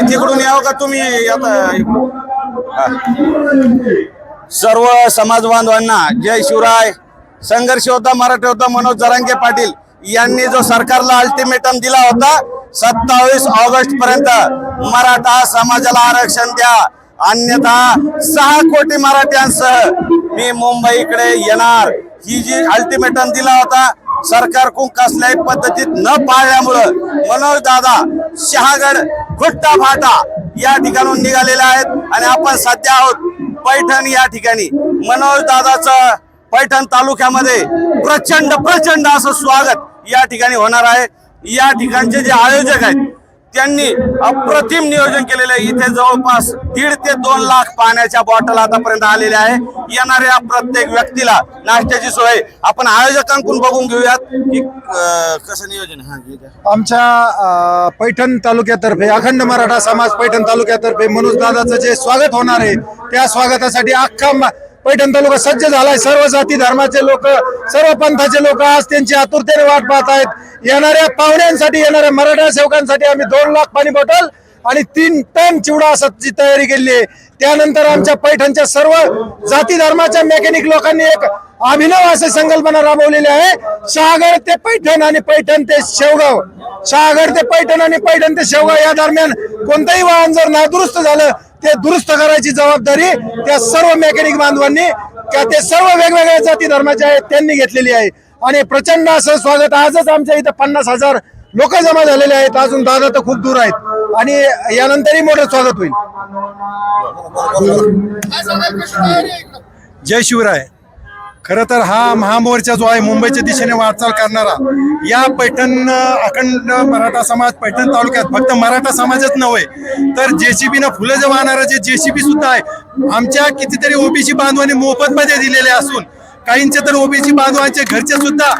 तिकडून यावं का तुम्ही? आता सर्व समाज बांधवांना जय शिवराय. संघर्ष होता मराठा होता मनोज जरांगे पाटील यांनी जो सरकारला अल्टिमेटम दिला होता सत्तावीस ऑगस्ट पर्यंत मराठा समाजाला आरक्षण द्या. अन्यथा सहा कोटी मराठ्यांसह मी मुंबईकडे येणार. ही जी अल्टिमेटम दिला होता सरकारकडून कसल्याही पद्धतीत न पाळल्यामुळं मनोज दादा शहागड खुट्टा फाटा या ठिकाणून निघालेले आहेत आणि आपण सध्या आहोत पैठण या ठिकाणी. मनोज दादाचं पैठण तालुक्यामध्ये प्रचंड प्रचंड असं स्वागत या ठिकाणी होणार आहे. या ठिकाणचे जे आयोजक आहेत त्यांनी अप्रतिम नियोजन केलेलं आहे. इथे जवळपास दीड ते दोन लाख पाण्याच्या बॉटल आतापर्यंत आलेल्या आहे. येणाऱ्या प्रत्येक व्यक्तीला नाश्त्याची सोय. आपण आयोजकांकडून बघून घेऊयात की कसं नियोजन आमच्या पैठण तालुक्यातर्फे अखंड मराठा समाज पैठण तालुक्यातर्फे मनोज दादाचं जे स्वागत होणार आहे त्या स्वागतासाठी अख्खा पैठण तालुका सज्ज झालाय. सर्व जाती धर्माचे लोक सर्व पंथाचे लोक आज त्यांची आतुरतेने वाट पाहत आहेत. येणाऱ्या पाहुण्यांसाठी येणाऱ्या मराठा सेवकांसाठी आम्ही दोन लाख पाणी बॉटल आणि तीन टन चिवडा असाची तयारी केली आहे. त्यानंतर आमच्या पैठणच्या सर्व जाती धर्माच्या मेकॅनिक लोकांनी एक अभिनव असे संकल्पना राबवलेली आहे. शहागड ते पैठण आणि पैठण ते शेवगाव. शहागड ते पैठण आणि पैठण ते शेवगाव या दरम्यान कोणतंही वाहन जर नादुरुस्त झालं ते दुरुस्त करायची जबाबदारी त्या सर्व मेकॅनिक बांधवांनी त्या ते सर्व वेगवेगळ्या जाती धर्माचे आहेत त्यांनी घेतलेली आहे. आणि प्रचंड असं स्वागत आजच आमच्या इथं पन्नास हजार लोक जमा झालेले आहेत. अजून दादा तर खूप दूर आहेत. आणि यानंतरही मोठं स्वागत होईल. जय शिवराय. खरं तर हा महामोर्चा जो आहे मुंबईच्या दिशेने वाटचाल करणारा या पैठण अखंड मराठा समाज पैठण तालुक्यात फक्त मराठा समाजच नव्हे तर जेसीबीनं फुलं जे वाहणारं जे जेसीबी सुद्धा आहे आमच्या कितीतरी ओबीसी बांधवांनी मोफतमध्ये दिलेले असून काहींचे तर ओबीसी बांधवांचे घरचे सुद्धा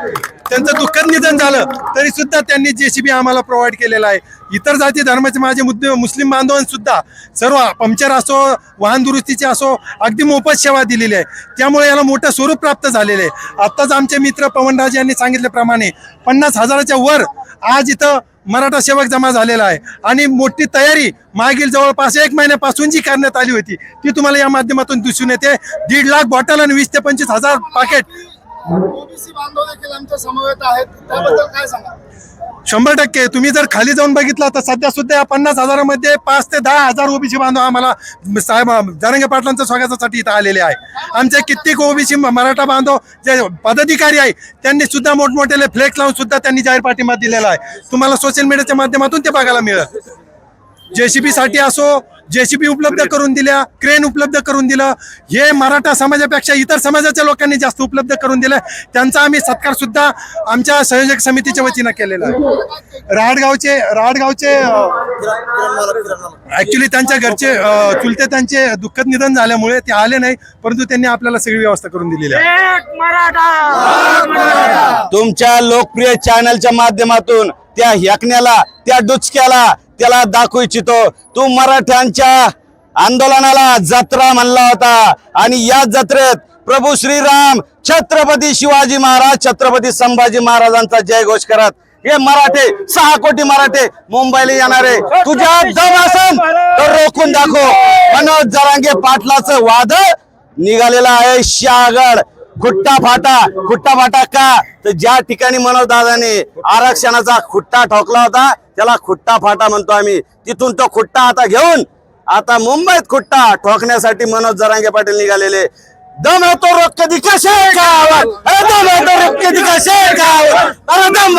त्यांचं दुःखद निधन झालं. तरी सुद्धा त्यांनी जेसीबी आम्हाला प्रोव्हाइड केलेला आहे. इतर जाती धर्माचे माझे मुद्दे मुस्लिम बांधवांसुद्धा सर्व पंक्चर असो वाहन दुरुस्तीचे असो अगदी मोफत सेवा दिलेली आहे. त्यामुळे याला मोठं स्वरूप प्राप्त झालेलं आहे. आत्ताच आमचे मित्र पवनराज यांनी सांगितल्याप्रमाणे पन्नास हजाराच्या वर आज इथं मराठा सेवक जमा झालेला आहे. आणि मोठी तयारी मागील जवळपास एक महिन्यापासून जी करण्यात आली होती ती तुम्हाला या माध्यमातून दिसून येते. दीड लाख बॉटल आणि वीस ते पंचवीस हजार पाकेट ओबीसी बांधव देखील आमच्या समवेत आहेत. त्याबद्दल काय सांगा शंभर टक्के. तुम्ही जर खाली जाऊन बघितलं तर सध्या सुद्धा या पन्नास हजारामध्ये पाच ते दहा हजार ओबीसी बांधव आम्हाला साहेब जरंगे पाटलांच्या स्वागतासाठी इथं आलेले आहे. आमचे कित्येक ओबीसी मराठा बांधव जे पदाधिकारी आहे त्यांनी सुद्धा मोठमोठे फ्लेक्स लावून सुद्धा त्यांनी जाहीर पाठिंबा दिलेला आहे. तुम्हाला सोशल मीडियाच्या माध्यमातून ते बघायला मिळेल. जेसीबी साठी असो जेसीबी उपलब्ध करून दिल्या क्रेन उपलब्ध करून दिलं हे मराठा समाजापेक्षा इतर समाजाच्या लोकांनी जास्त उपलब्ध करून दिलं त्यांचा आम्ही सत्कार सुद्धा आमच्या संयोजक समितीच्या वतीनं केलेला आहे. राहडगावचे राहडगावचे ऍक्च्युली त्यांच्या घरचे चुलते त्यांचे दुःखद निधन झाल्यामुळे ते आले नाही परंतु त्यांनी आपल्याला सगळी व्यवस्था करून दिलेली आहे. तुमच्या लोकप्रिय चॅनलच्या माध्यमातून त्या हेकण्याला त्या डुचक्याला त्याला दाखवू इच्छितो. तू मराठ्यांच्या आंदोलनाला जत्रा म्हणला होता. आणि या जत्रेत प्रभू श्रीराम छत्रपती शिवाजी महाराज छत्रपती संभाजी महाराजांचा जय घोष करत. हे मराठे सहा कोटी मराठे मुंबईला येणारे. तुझ्या दम असन तर रोखून दाखव. मनोज जरांगे पाटलाचं वादळ निघालेलं आहे. शहागड खुट्टा फाटा खुट्टा फाटा का? तर ज्या ठिकाणी मनोज दादाने आरक्षणाचा खुट्टा ठोकला होता त्याला खुट्टा फाटा म्हणतो आम्ही. तिथून तो खुट्टा आता घेऊन आता मुंबईत खुट्टा ठोकण्यासाठी मनोज जरांगे पाटील निघालेले. दम येतो तो कधी कसे गावात. अरे दम येतो तो कधी कसे गावात दम